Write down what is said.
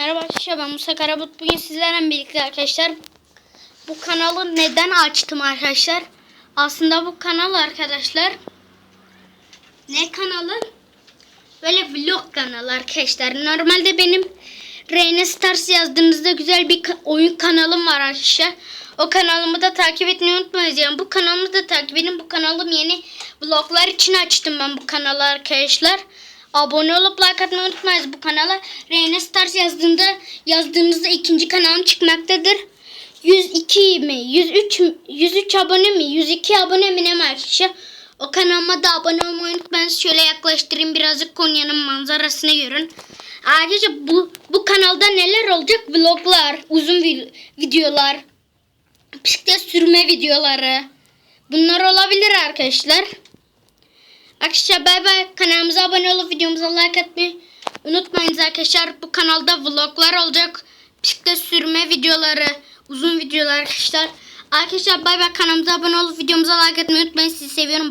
Merhaba arkadaşlar ben Musa Karabut. Bugün sizlerle birlikte arkadaşlar bu kanalı neden açtım arkadaşlar? Aslında bu kanal arkadaşlar ne kanalı? Böyle vlog kanalı arkadaşlar. Normalde benim Reyne Stars yazdığınızda güzel bir oyun kanalım var arkadaşlar. O kanalımı da takip etmeyi unutmayın. Yani bu kanalımı da takip edin. Bu kanalım yeni vloglar için açtım ben bu kanalı arkadaşlar. Abone olup like atmayı unutmayın bu kanala. Reyne Stars yazdığında yazdığınızda ikinci kanalım çıkmaktadır. 102 mi? 103 mü? 103 abone mi? 102 abone mi ne arkadaşlar? O kanalıma da abone olmayı unutmayın. Şöyle yaklaştırayım birazcık Konya'nın manzarasını görün. Ayrıca bu bu kanalda neler olacak? Vloglar, uzun vi- videolar, bisiklet sürme videoları. Bunlar olabilir arkadaşlar. Arkadaşlar bay bay. Kanalımıza abone olup videomuza like atmayı unutmayınız arkadaşlar. Bu kanalda vloglar olacak. Bisiklet sürme videoları, uzun videolar arkadaşlar. Arkadaşlar bay bay. Kanalımıza abone olup videomuza like atmayı unutmayın. Sizi seviyorum. Bay